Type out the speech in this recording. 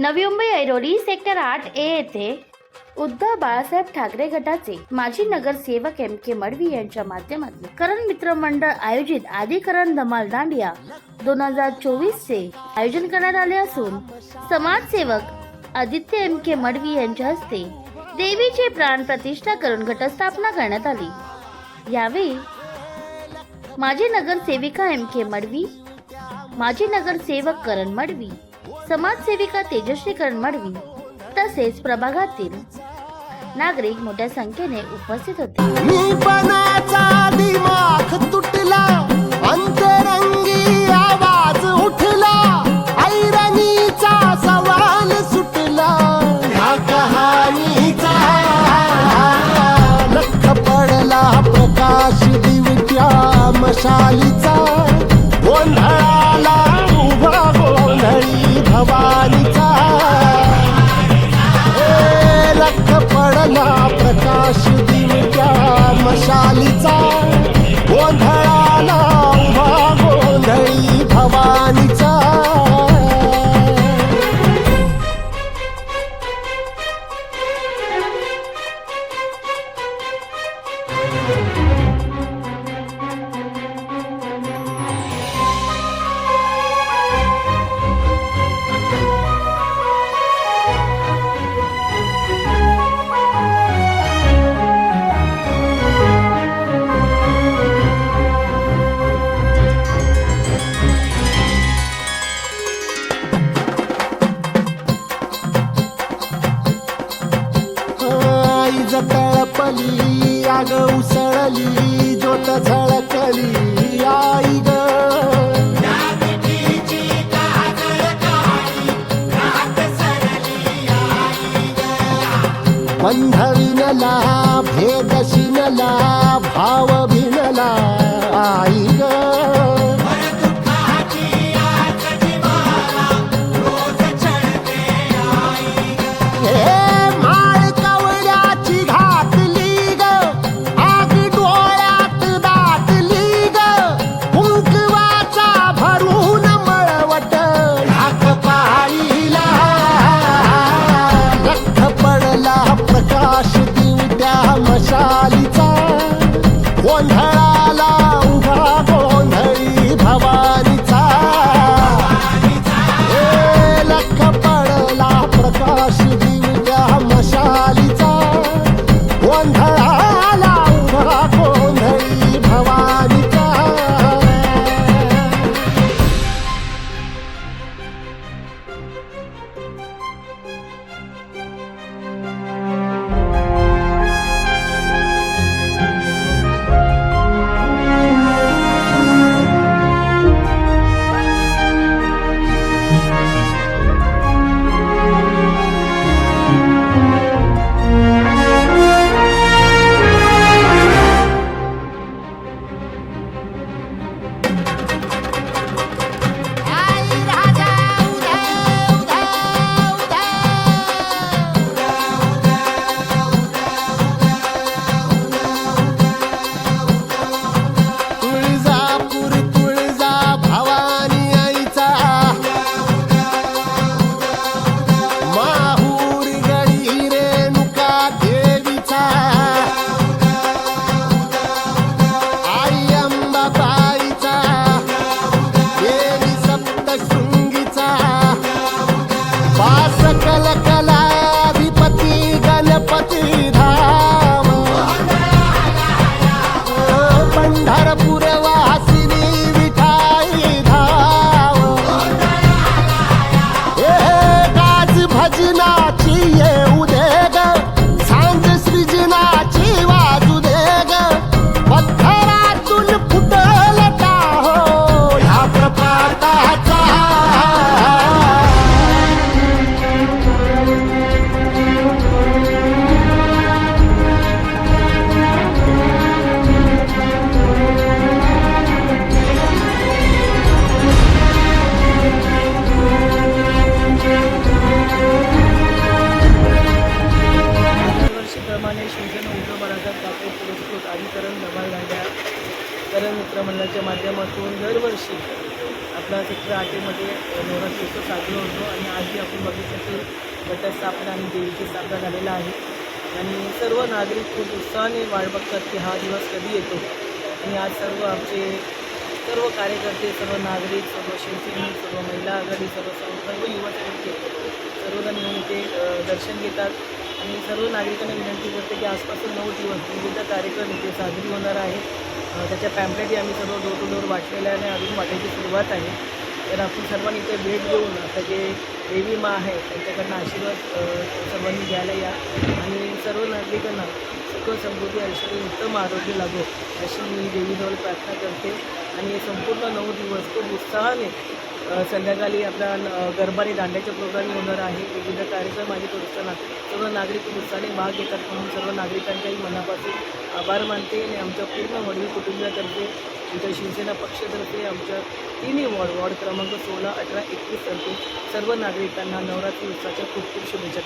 Navi Mumbai Airoli sector आठ ए येथे उद्धव बाळासाहेब ठाकरे गटाचे माजी नगरसेवक एम के मडवी यांच्या माध्यमातून करण मित्र मंडळ आयोजित आदिकरण धमाल दांडिया दोन हजार चोवीस चे आयोजन करण्यात आले असून समाजसेवक आदित्य एम के मडवी यांच्या हस्ते देवीचे प्राण प्रतिष्ठा करून घटस्थापना करण्यात आली. यावेळी माजी नगरसेविका एम के मडवी माजी नगरसेवक करण मडवी समाजसेविका तेजश्री करण तसेच प्रभागातील नागरिक मोठ्या संख्येने उपस्थित होते. तळपली आग उसळली ज्योत झळकली आई ग. बंध विनला भेद शिनला भाव भिनला आई ग. मशा saca संघटना मनाचा ठाकरे पुरस्कृत अधिकरण झाल्या करण मित्रमंडळाच्या माध्यमातून दरवर्षी आपला सेक्टर आठमध्ये नवरात्र उत्सव साजरा होतो आणि आजही आपण बघितलं की घटस्थापना आणि देवीची स्थापना झालेला आहे. आणि सर्व नागरिक खूप उत्साहाने वाट बघतात की हा दिवस कधी येतो. आणि आज सर्व आमचे सर्व कार्यकर्ते सर्व नागरिक सर्व शिवसैनिक सर्व महिला आघाडी सर्व सर्व सर्व युवा सर्वजण येऊन इथे दर्शन घेतात. आणि सर्व नागरिकांना विनंती करते की आजपासून नऊ दिवस विविध कार्यक्रम इथे साजरी होणार आहे त्याच्या पॅम्पलेटही आम्ही सर्व डोर टू डोर वाटलेल्या आणि अजून वाटायची सुरुवात आहे. तर आपण सर्वांनी इथे भेट देऊन आता जे देवी मा आहे त्यांच्याकडनं आशीर्वाद सर्वांनी घ्यायला या. आणि सर्व नागरिकांना सुख समृद्धी ऐश्वर उत्तम आरोग्य लागो अशी मी देवीजवळ प्रार्थना करते. आणि हे संपूर्ण नऊ दिवस खूप उत्साहाने संध्याकाळी आपला गरबा आणि दांड्याचे प्रोग्राम होणार आहे. विविध कार्यक्रम आहे असताना सर्व नागरिक उत्साहाने भाग घेतात म्हणून सर्व नागरिकांच्याही मनापासून आभार मानते आणि आमच्या पूर्ण वडील कुटुंबातर्फे आमच्या शिवसेना पक्षातर्फे आमच्या तिन्ही वॉर्ड वॉर्ड क्रमांक सोळा अठरा एकवीसतर्फे सर्व नागरिकांना नवरात्री उत्सवाच्या खूप खूप शुभेच्छा